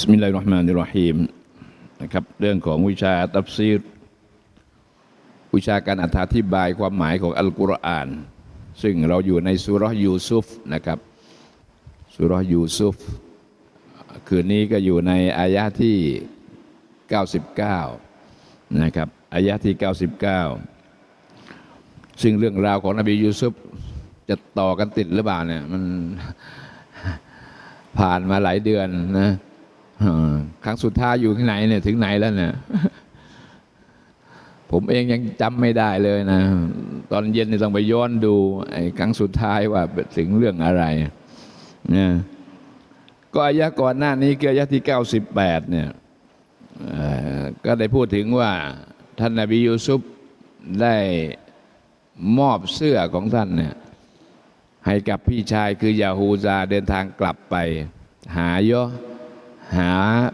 สมิลลาฮิรราะห์มานิรเราะฮีมนะครับเรื่องของวิชาตัฟซีรวิชาการอธิบายความหมายของอัลกุรอาน ซึ่งเราอยู่ในสุรยูซุฟนะครับสุรยูซุฟคืนนี้ก็อยู่ในอายะที่ 99 นะครับอายะที่ 99 ซึ่งเรื่องราวของนบียูซุฟจะต่อกันติดหรือเปล่าเนี่ยมันผ่านมาหลายเดือนนะ ครั้งสุดท้ายอยู่ที่ไหนเนี่ยถึงไหนแล้วเนี่ยผมเองยังจำไม่ได้เลยนะ ตอนเย็นนี่ต้องไปย้อนดูไอ้ครั้งสุดท้ายว่าถึงเรื่องอะไรนะก็อายะก่อนหน้านี้คืออายะที่98เนี่ยเอ่อก็ได้พูดถึงว่า ท่านนบียูซุฟได้มอบเสื้อของท่านเนี่ยให้กับพี่ชายคือยาฮูซาเดินทางกลับไป หายะ หา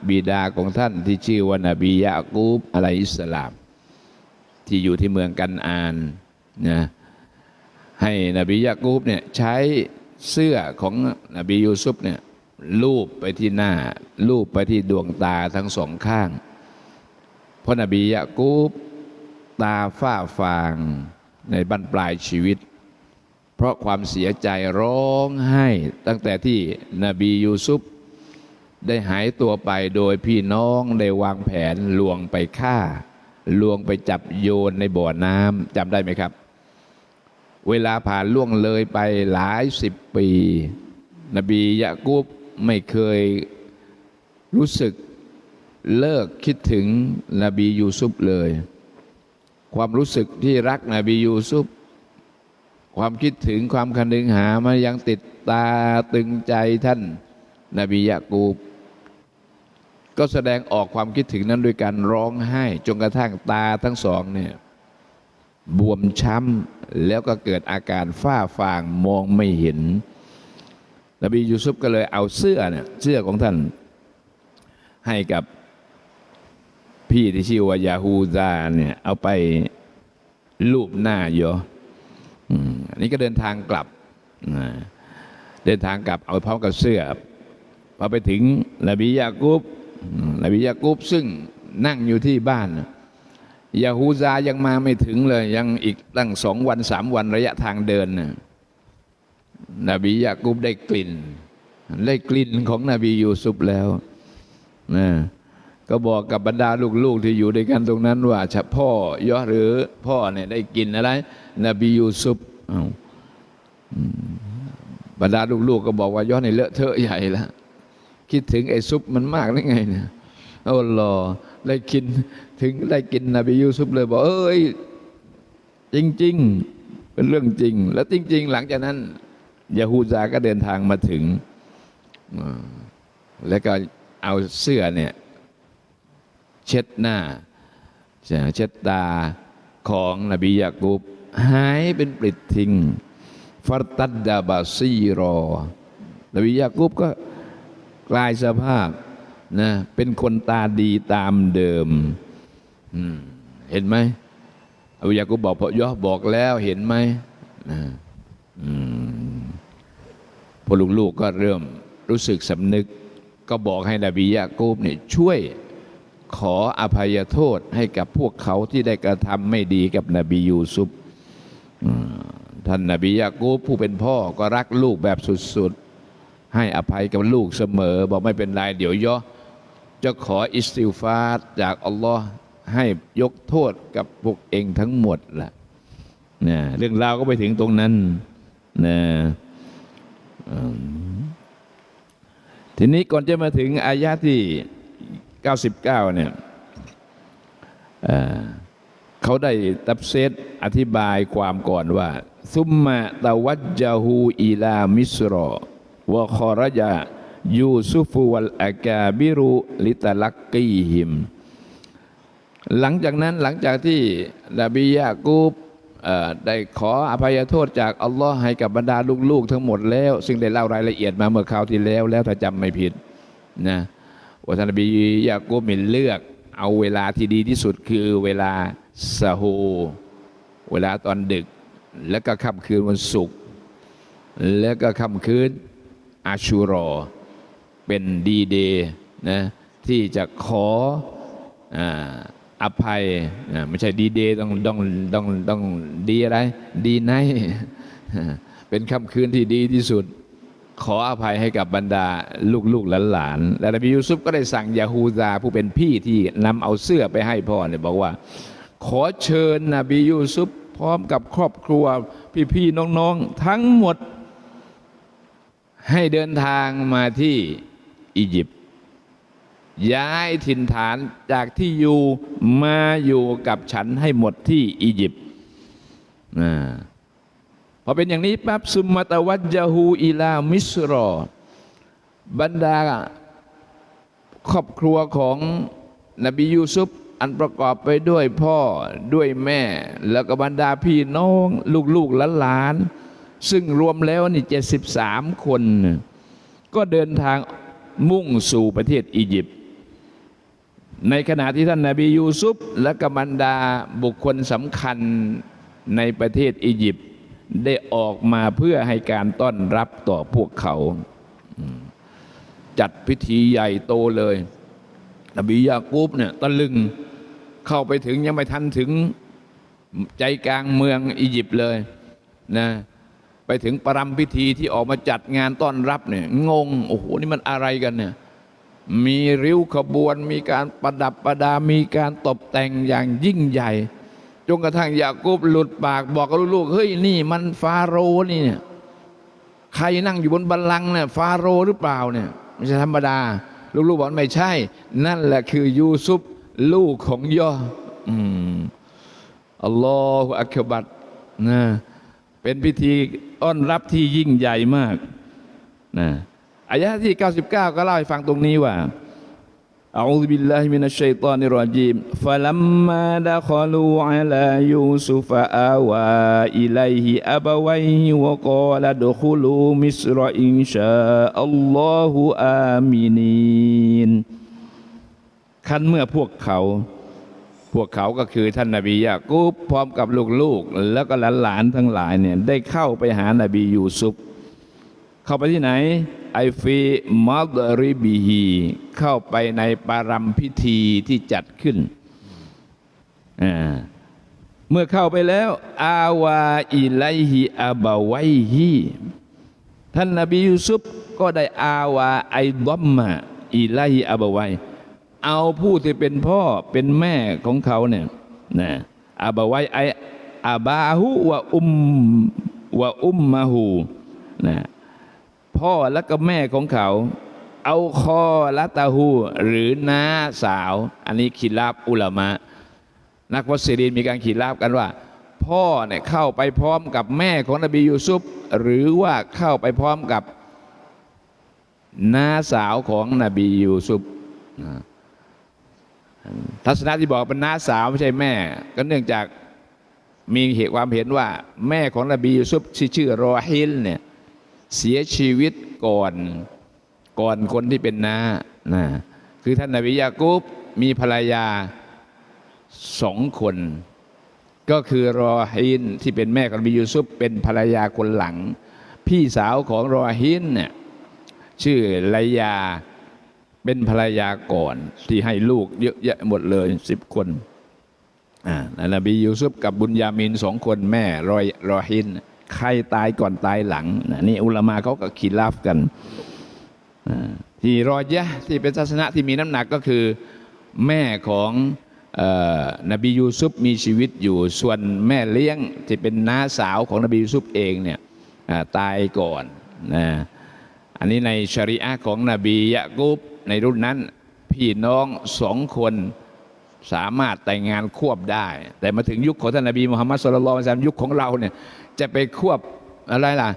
บิดาของท่านที่ชื่อว่านบียะกูบอะลัยฮิสลาม ที่อยู่ที่เมืองกันอานนะให้นบียะกูบเนี่ยใช้เสื้อของนบียูซุฟเนี่ยลูบไปที่หน้า ลูบไปที่ดวงตาทั้งสองข้าง เพราะนบียะกูบตาฝ้าฟางในบั้นปลายชีวิต เพราะความเสียใจร้องไห้ ตั้งแต่ที่นบียูซุฟ ได้หายตัวไปโดยพี่น้องได้วางแผนลวงไปฆ่า ลวงไปจับโยนในบ่อน้ำจำได้ไหมครับ เวลาผ่านล่วงเลยไปหลายสิบปี นบียะกุบไม่เคยรู้สึกเลิกคิดถึงนบียูซุฟเลย ความรู้สึกที่รักนบียูซุฟความคิดถึงความคันดึงหามันยังติดตาตึงใจท่านนบียะกูบ ก็แสดงออกความคิดถึงนั้นด้วยการร้องไห้ จนกระทั่งตาทั้งสองเนี่ยบวมช้ำแล้วก็เกิดอาการฝ้าฟางมองไม่เห็น นบียูซุฟก็เลยเอาเสื้อเนี่ยเสื้อของท่านให้กับพี่ที่ชื่อว่ายาฮูซาเนี่ยเอาไปลูบหน้าโยอันนี้ก็เดินทางกลับ เดินทางกลับเอาพร้อมกับเสื้อพอไปถึงนบียากุบ นบียากุบซึ่งนั่งอยู่ที่บ้านยาฮูซายังมาไม่ถึงเลย ยังอีกตั้งสองวันสามวันระยะทางเดินน่ะนบียากุบได้กลิ่น ได้กลิ่นของนบียูซุปแล้วนะก็บอกกับบรรดาลูกๆที่อยู่ด้วยกันตรงนั้นว่าเฉพ่อยอหรือพ่อเนี่ยได้กินอะไร นบียูซุปบรรดาลูกๆก็บอกว่ายอดในเลอะเทอะใหญ่แล้ว คิดถึงไอ้ซุปมันมากได้ไงเนี่ยโอ้หลอได้กินถึงได้กินนบียูซุปเลยบอกเอ้ยจริง ๆ เป็นเรื่องจริง แล้วจริง ๆ หลังจากนั้นยาฮูซาก็เดินทางมาถึง แล้วก็เอาเสื้อเนี่ยเช็ดหน้า เช็ดตาของนบียากูบหายเป็นปลิดทิ้งฟัรตัดดาบาซีรอนบียากูบก็ กลายสภาพนะเป็นคนตาดีตามเดิมเห็นไหมอบียากูบอกพอยอบอกแล้วเห็นไหมนะอืมพอลูกๆก็เริ่มรู้สึกสำนึก ก็บอกให้นบียากูบเนี่ยช่วยขออภัยโทษให้กับพวกเขาที่ได้กระทำไม่ดีกับนบียูซุปท่านนบียากูบผู้เป็นพ่อก็รักลูกแบบสุดๆ ให้อภัยกับลูกเสมอ บอกไม่เป็นไรเดี๋ยวย่อจะขออิสติฟาร์จากอัลลอฮ์ให้ยกโทษกับพวกเองทั้งหมดแหละนะเรื่องราวก็ไปถึงตรงนั้นนะทีนี้ก่อนจะมาถึงอายะที่ 99 เนี่ยเอ่อเขาได้ตับเซตอธิบายความก่อนว่า ซุมมะตะวัจจาฮูอีลามิสรอ วะคอรยายูซุฟุวัลอากาบิรุลิตลักกีหิม หลังจากนั้นหลังจากที่นบียากูบได้ขออภัยโทษจากอัลลอฮ์ให้กับบรรดาลูกๆ ทั้งหมดแล้ว ซึ่งได้เล่ารายละเอียดมาเมื่อคราวที่แล้วแล้วถ้าจำไม่ผิดนะว่าท่านนบียากูบมินเลือกเอาเวลาที่ดีที่สุดคือเวลาสะฮูเวลาตอนดึก แล้วก็ค่ำคืนวันศุกร์แล้วก็ค่ำคืน อาชูรอ เป็นดีเดย์นะที่จะขออ่าอภัยไม่ใช่ดีเดย์ต้องต้องต้องต้องดีอะไร ดีไนเป็นค่ำคืนที่ดีที่สุด ขออภัยให้กับบรรดาลูกๆหลานๆและนบียูซุฟก็ได้สั่งยาฮูซาผู้เป็นพี่ที่นำเอาเสื้อไปให้พ่อเนี่ยบอกว่า ขอเชิญนบียูซุฟพร้อมกับครอบครัวพี่ๆน้องๆ ทั้งหมด ให้เดินทางมาที่อียิปต์ย้ายถิ่นฐานจากที่อยู่มาอยู่กับฉันให้หมดที่อียิปต์อ่าพอเป็นอย่างนี้ปั๊บซุมมาตะวัจหูอิลามิสรอบรรดาครอบครัวของนบียูซุฟอันประกอบไปด้วยพ่อด้วยแม่ แล้วก็บรรดาพี่น้อง ลูกๆหลานๆ ซึ่งรวมแล้วนี่เจ็ดสิบสามคน ก็เดินทางมุ่งสู่ประเทศอียิปต์ในขณะที่ท่านนาบียูซุฟและกบรรดาบุคคลสำคัญในประเทศอียิปต์ได้ออกมาเพื่อให้การต้อนรับต่อพวกเขา จัดพิธีใหญ่โตเลย นบียากูบเนี่ยตะลึงเข้าไปถึงยังไม่ทันถึงใจกลางเมืองอียิปต์เลยนะ ไปถึงประรำพิธีที่ออกมาจัดงานต้อนรับเนี่ยงงโอ้โหนี่มันอะไรกันเนี่ยมีริ้วขบวน มีการประดับประดา มีการตกแต่งอย่างยิ่งใหญ่จนกระทั่งยากูบหลุดปากบอกกับลูกๆเฮ้ยนี่มันฟาโรห์นี่เนี่ยใครนั่งอยู่บนบัลลังก์เนี่ยฟาโรห์หรือเปล่าเนี่ยไม่ใช่ธรรมดา ลูกๆบอกไม่ใช่ นั่นแหละคือยูซุปลูกของย่ออืมอัลลอฮฺอักบัดนะ เป็นพิธีอ้อนรับที่ยิ่งใหญ่มากนะอายะที่ 99 ก็เล่าให้ฟังตรงนี้ว่าอัลลอุบิลลาฮิมินัชชัยตอนิรจีมฟะลัมมาดะคลูอัลายูซุฟะอาวาอิลัยฮิอับวัยฮิวกอลาดคุลูมิสรอินชาอัลลอฮุอามินีนคันเมื่อพวกเขา พวกเขาก็คือท่านนาบียากูบพร้อมกับลูกๆ แล้วก็หลานๆทั้งหลายเนี่ยได้เข้าไปหานาบียูซุฟเข้าไปที่ไหนไอฟีมัดริบีฮีเข้าไปในปารัมพิธีที่จัดขึ้นอ่าเมื่อเข้าไปแล้ว อาวาอิไลฮิอาบาไวฮีท่านนบียูซุฟก็ได้อาวาไอดอมมาอิไลฮิอาบาไว เอาผู้ที่เป็นพ่อเป็นแม่ของเขาเนี่ยนะอาบาไวไออาบาหูวะอุมวะอุมมาหูนะพ่อและก็แม่ของเขา เอาคอละตาหูหรือน้าสาว อันนี้ขีดลาบอุลามะ นักวัสซีรีนมีการขีดลาบกันว่า พ่อเนี่ยเข้าไปพร้อมกับแม่ของนบียูซุฟหรือว่าเข้าไปพร้อมกับน้าสาวของนบียูซุฟนะ ทัศนะที่บอกเป็นน้าสาวไม่ใช่แม่ ก็เนื่องจากมีเหตุความเห็นว่า แม่ของนบียูซุฟที่ชื่อรอฮิลเนี่ยเสียชีวิตก่อนก่อนคนที่เป็นน้านะคือท่านนบียากูบมีภรรยาสองคน ก็คือรอฮินที่เป็นแม่ของนบียูซุฟเป็นภรรยาคนหลัง พี่สาวของรอฮินเนี่ยชื่อไลยา เป็นภรรยาก่อนที่ให้ลูกเยอะแยะหมดเลยสิบคนอ่านบียูซุฟกับบุญยามินสองคนแม่รอยรอฮิน ใครตายก่อนตายหลังน,นี่อุลามาเขาก็ขีดลาฟกันที่รอยะที่เป็นศาสนาที่มีน้ำหนักก็คือแม่ของอนบียูซุฟมีชีวิตอยู่ส่วนแม่เลี้ยงที่เป็นน้าสาวของนบียูซุฟเองเนี่ยตายก่อนนะอันนี้ในชริอะของนบียะกุบ ในรุ่นนั้น พี่น้องสองคนสามารถแต่งงานควบได้ แต่มาถึงยุคของท่านนบีมุฮัมมัดสุลลัลลอฮุอะลัยฮิวะซัลลัมยุคของเราเนี่ยจะไปควบอะไรล่ะ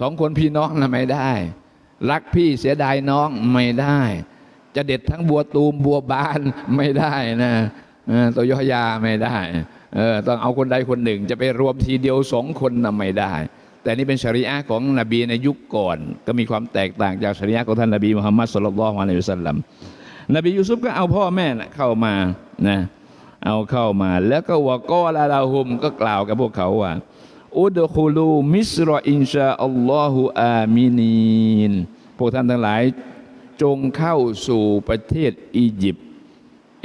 สองคนพี่น้องนะไม่ได้ รักพี่เสียดายน้องไม่ได้ จะเด็ดทั้งบัวตูมบัวบานไม่ได้นะตัวยอยาไม่ได้เออต้องเอาคนใดคนหนึ่ง จะไปรวมทีเดียวสองคนนะไม่ได้ แต่นี่เป็นชริอะของนบีในยุคก่อน ก็มีความแตกต่างจากชริอะของท่านนบีมุฮัมมัดสุลลัลลอฮุอะลัยฮิวสัลลัมนบียูซุฟก็เอาพ่อแม่นะเข้ามานะเอาเข้ามาแล้วก็วะกอลาลาฮุมก็กล่าวกับพวกเขาว่าอุดคูลูมิสรออินชาอัลลอฮุอามินีนพวกท่านทั้งหลายจงเข้าสู่ประเทศอียิปต์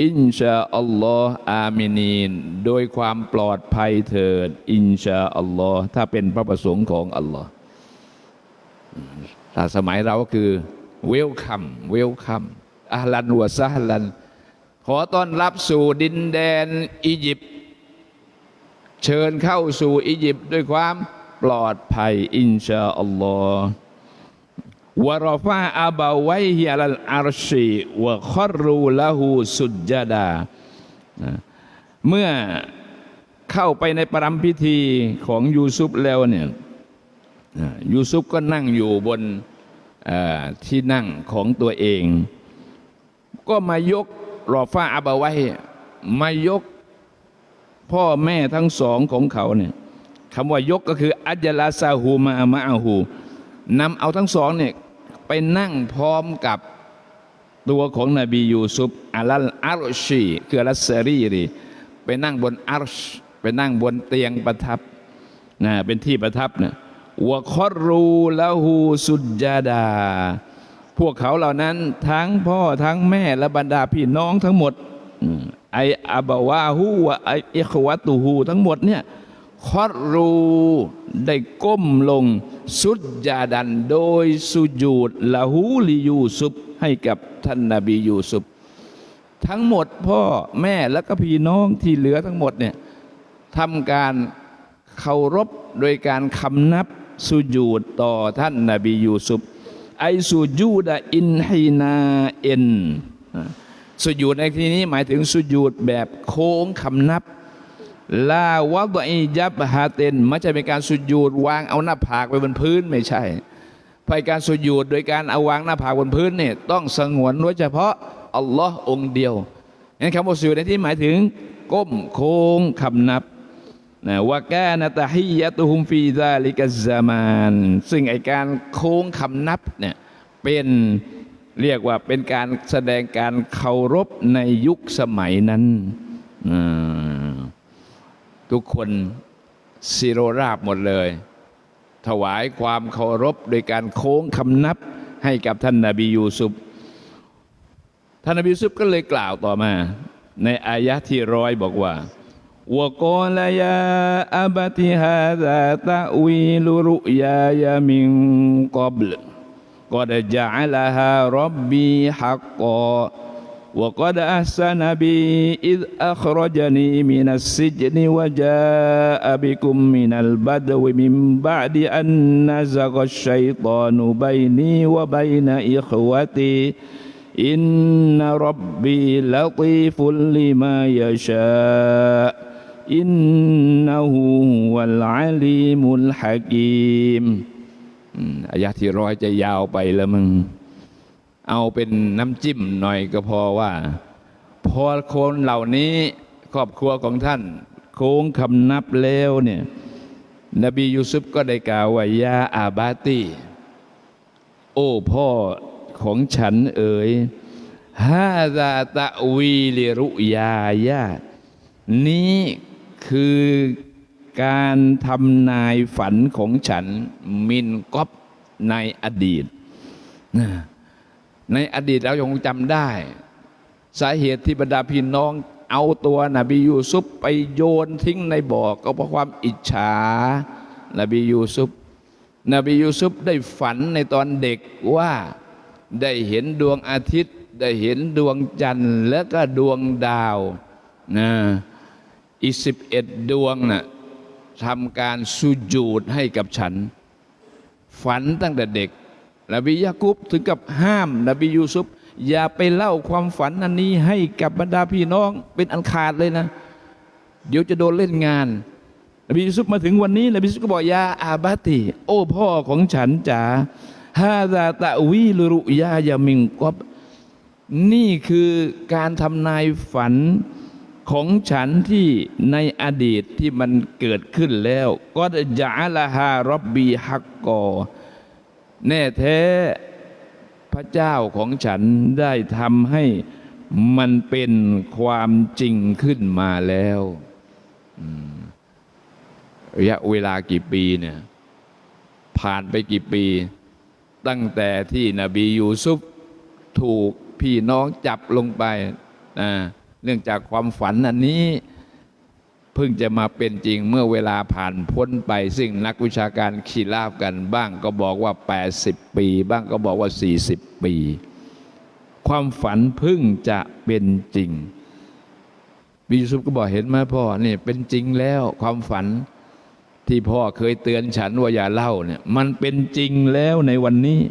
อินชาอัลลอฮ์อามินีน โดยความปลอดภัยเถิด อินชาอัลลอฮ์ถ้าเป็นพระประสงค์ของอัลลอฮ์ถ้าสมัยเราก็คือเวลคัมเวลคัมอัลันวะซะฮลัน ขอต้อนรับสู่ดินแดนอียิปต์เชิญเข้าสู่อียิปต์ด้วยความปลอดภัย อินชาอัลลอฮ์ วรฟาอาบาไวฮิอัลอารชีวะคอรูละหูสุจดา เมื่อเข้าไปในปรำพิธีของยูซุปแล้วเนี่ยยูซุปก็นั่งอยู่บนที่นั่งของตัวเอง ก็มายกรอฟ้าอาบาไว้มายกพ่อแม่ทั้งสองของเขาเนี่ยคำว่ายกก็คืออัจลาซาหูมามาอาหูนำเอาทั้งสองเนี่ย ไปนั่งพร้อมกับตัวของนบียูซุปอัลลอารชีคืออัลเซรีรีไปนั่งบนอารชไปนั่งบนเตียงประทับนะเป็นที่ประทับนะวะคอรูละหูสุจจาดา พวกเขาเหล่านั้นทั้งพ่อทั้งแม่และบรรดาพี่น้องทั้งหมดไออาบาวาหูวะไออิควะตูหูทั้งหมดเนี่ยคอรูได้ก้มลง สุดจาดันโดยสุญูดละหูลิยูซุปให้กับท่านนบียูซุปทั้งหมดพ่อแม่แล้วก็พี่น้องที่เหลือทั้งหมดเนี่ยทำการเคารพโดยการคำนับสุญูดต่อท่านนบียูซุปไอสุญูดะอินฮีนาเอ็นสุญูดในที่นี้หมายถึงสุญูดแบบโค้งคำนับ ลาวะดอิยับฮาเตนไม่ใช่เป็นการสุญูดวางเอาหน้าผากไปบนพื้นไม่ใช่ไปการสุญูดโดยการเอาวางหน้าผากบนพื้นเนี่ยต้องสงวนไว้เฉพาะอัลลอฮ์องค์เดียวงั้นคำว่าสุญูดในที่หมายถึง ก้มโค้งคำนับนะว่ากานะตะฮิยะตุฮุมฟีซาลิกัซซามานซึ่งไอการโค้งคำนับเนี่ยเป็นเรียกว่าเป็นการแสดงการเคารพในยุคสมัยนั้นอ่า ทุกคนซีโรราบหมดเลย ถวายความเคารพโดยการโค้งคำนับให้กับท่านนาบียูซุฟท่านนาบียูซุปก็เลยกล่าวต่อมา ในอายะที่ร้อยบอกว่าวกลยาอับติฮาซาตะวิลุรุยายามิงกอบลกอดจัลลาฮารบบีฮักกอ وقد أحسن بي إذ أخرجني من السجن وجاء بكم من البدو من بعد أن نزغ الشيطان بيني وبين إخوتي إن ربي لطيف لما يشاء إنه هو العليم الحكيم อืมอายะที่ร้อยจะยาวไปแล้วมึง เอาเป็นน้ำจิ้มหน่อยก็พอว่า พอคนเหล่านี้ครอบครัวของท่าน โค้งคำนับแล้วเนี่ยนบียูซุฟก็ได้กล่าวว่ายาอาบาตีโอ้พ่อของฉันเอ๋ยฮาซาตะวีลิรุยายานี้คือการทำนายฝันของฉันมินกอบในอดีตนะ ในอดีตเราคงจำได้ สาเหตุที่บรรดาพี่น้อง เอาตัวนบียูซุปไปโยนทิ้งในบ่อก็เพราะความอิจฉานบียูซุปนบียูซุปได้ฝันในตอนเด็กว่าได้เห็นดวงอาทิตย์ ได้เห็นดวงจันทร์และก็ดวงดาวนะอีสิบเอ็ดดวงน่ะทำการสุญูดให้กับฉัน ฝันตั้งแต่เด็ก นบียากุบถึงกับห้าม นบียูซุปอย่าไปเล่าความฝันอันนี้ให้กับบรรดาพี่น้องเป็นอันขาดเลยนะ เดี๋ยวจะโดนเล่นงาน นบียูซุปมาถึงวันนี้ นบียูซุปก็บอกยาอาบาติ โอ้พ่อของฉันจ๋าฮาซาตะวีลุรุยายามิงกอบนี่คือการทำนายฝันของฉันที่ในอดีตที่มันเกิดขึ้นแล้ว ก็จะอาลาฮารบบีฮักกอ แน่แท้พระเจ้าของฉันได้ทำให้มันเป็นความจริงขึ้นมาแล้วระยะเวลากี่ปีเนี่ย ผ่านไปกี่ปี ตั้งแต่ที่นบียูซุฟถูกพี่น้องจับลงไป เนื่องจากความฝันอันนี้ เพิ่งจะมาเป็นจริงเมื่อเวลาผ่านพ้นไป ซึ่งนักวิชาการขีลาบกันบ้างก็บอกว่า 80 ปี บ้างก็บอกว่า 40 ปี ความฝันเพิ่งจะเป็นจริงบิยูซุฟก็บอกเห็นไหมพ่อนี่เป็นจริงแล้วความฝันที่พ่อเคยเตือนฉันว่าอย่าเล่าเนี่ยมันเป็นจริงแล้วในวันนี้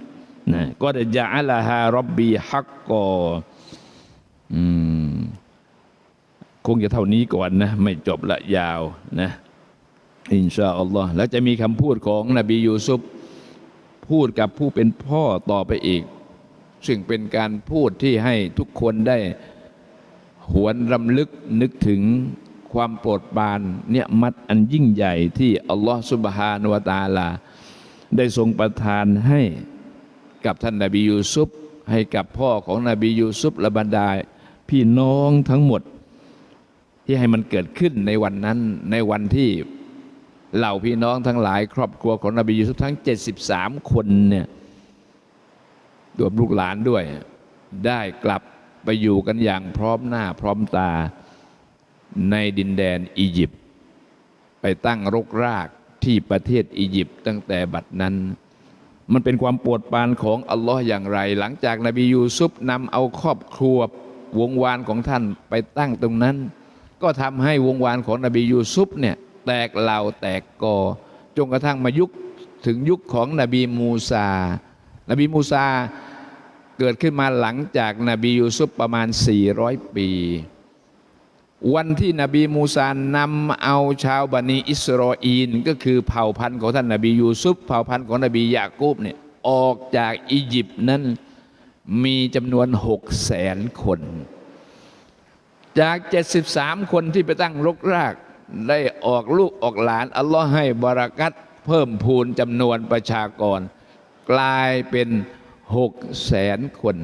นะก็จะยะอัลฮารอบบีฮักกออืม คงจะเท่านี้ก่อนนะ ไม่จบละยาวนะอินชาอัลลอฮ์แล้วจะมีคำพูดของนบียูซุฟพูดกับผู้เป็นพ่อต่อไปอีก ซึ่งเป็นการพูดที่ให้ทุกคนได้หวนรำลึกนึกถึงความโปรดปรานเนี่ยมัดอันยิ่งใหญ่ที่อัลลอฮ์สุบฮานวตาลา ได้ทรงประทานให้กับท่านนบียูซุฟให้กับพ่อของนบียูซุฟและบรรดาพี่น้องทั้งหมด ที่ให้มันเกิดขึ้นในวันนั้นในวันที่เหล่าพี่น้องทั้งหลาย ครอบครัวของนบียูซุฟทั้ง 73 คนเนี่ยรวมลูกหลานด้วย ได้กลับไปอยู่กันอย่างพร้อมหน้าพร้อมตาในดินแดนอียิปต์ไปตั้งรกรากที่ประเทศอียิปต์ตั้งแต่บัดนั้น มันเป็นความปวดปรานของอัลลอฮ์อย่างไร หลังจากนบียูซุฟนำเอาครอบครัววงวานของท่านไปตั้งตรงนั้น ก็ทำให้วงวานของนบียูซุฟเนี่ยแตกเหล่าแตกกอจนกระทั่งมายุคถึงยุคของนบีมูซา นบีมูซาเกิดขึ้นมาหลังจากนบียูซุฟประมาณ 400 ปี วันที่นบีมูซานำเอาชาวบันิอิสราเอลก็คือเผ่าพันธุ์ของท่านนบียูซุฟเผ่าพันธุ์ของนบียากูบเนี่ยออกจากอียิปต์นั้นมีจำนวนหกแสนคน จาก 73 คนที่ไปตั้งรกราก ได้ออกลูกออกหลาน อัลลอฮ์ให้บารักัตเพิ่มพูนจำนวนประชากร กลายเป็นหกแสนคน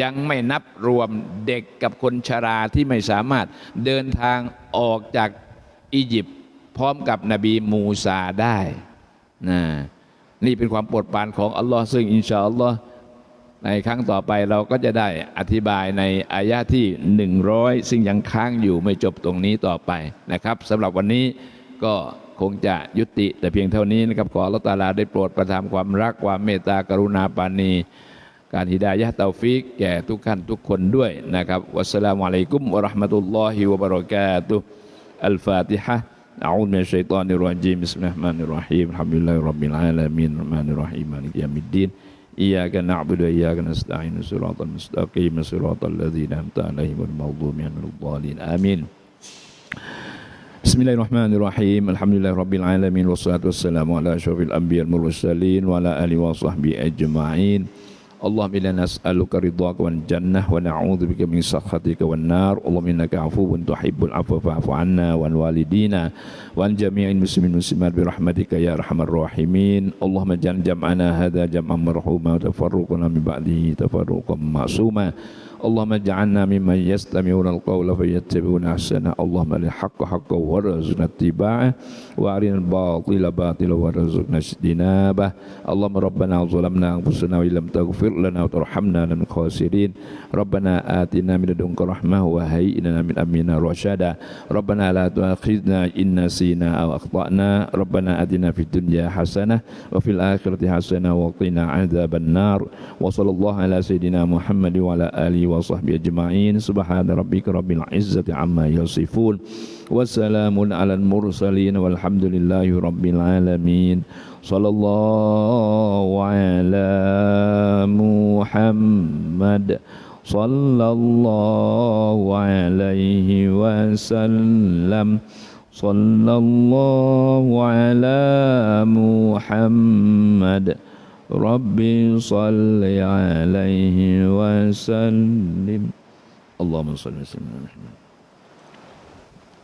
ยังไม่นับรวมเด็กกับคนชราที่ไม่สามารถเดินทางออกจากอียิปต์พร้อมกับนบีมูซาได้นะนี่เป็นความโปรดปรานของอัลลอฮ์ซึ่งอินชาอัลลอฮ์ ในครั้งต่อไปเราก็จะได้อธิบายในอายะที่ 100 ซึ่งยังค้างอยู่ไม่จบตรงนี้ต่อไปนะครับสำหรับวันนี้ก็คงจะยุติแต่เพียงเท่านี้นะครับ ขออัลลอฮ์ตะอาลาได้โปรดประทานความรักความเมตตากรุณาปราณี การฮิดายะห์เตาฟิกแก่ทุกท่านทุกคนด้วยนะครับ วัสสลามุอะลัยกุมวะเราะห์มะตุลลอฮิวะบะเราะกาตุฮ์อัลฟาติฮะ أعوذ من الشيطان الرجيم بسم الله الرحمن الرحيم الحمد لله رب العالمين الرحمن الرحيم مالك يوم الدين إياك نعبد وإياك نستعين صراط المستقيم صراط الذين أنعمت عليهم المغضوب الضالين. آمين. بسم الله الرحمن الرحيم. الحمد لله رب العالمين والصلاة والسلام على أشرف الأنبياء المرسلين وعلى آله وصحبه أجمعين. اللهم إنا نسألك رضاك والجنة ونعوذ بك من سخطك والنار اللهم إنك عفو تحب العفو فاعف عنا وعن والدينا وعن جميع المسلمين والمسلمات برحمتك يا أرحم الراحمين اللهم اجعل جمعنا هذا جمعا مرحوما وتفرقنا من بعده تفرقا معصوما اللهم اجعلنا ممن يستمعون القول فيتبعون أحسنه. اللهم الحق حقا وارزقنا اتباعه وأرنا الباطل باطلا وارزقنا اجتنابه. اللهم ربنا ظلمنا أنفسنا وإن لم تغفر لنا وترحمنا من الخاسرين ربنا آتنا من لدنك رحمة وهيئ لنا من أمرنا رشدا. ربنا لا تؤاخذنا إن نسينا أو أخطأنا. ربنا آتنا في الدنيا حسنة وفي الآخرة حسنة وقنا عذاب النار. وصلى الله على سيدنا محمد وعلى آله alihi wa sahbihi ajma'in subhana rabbika rabbil izzati amma yasifun wa salamun alal mursalin walhamdulillahi rabbil alamin sallallahu ala muhammad sallallahu alaihi wasallam صلى الله على محمد ربي صل عليه وسلم. اللهم صل وسلم. على محمد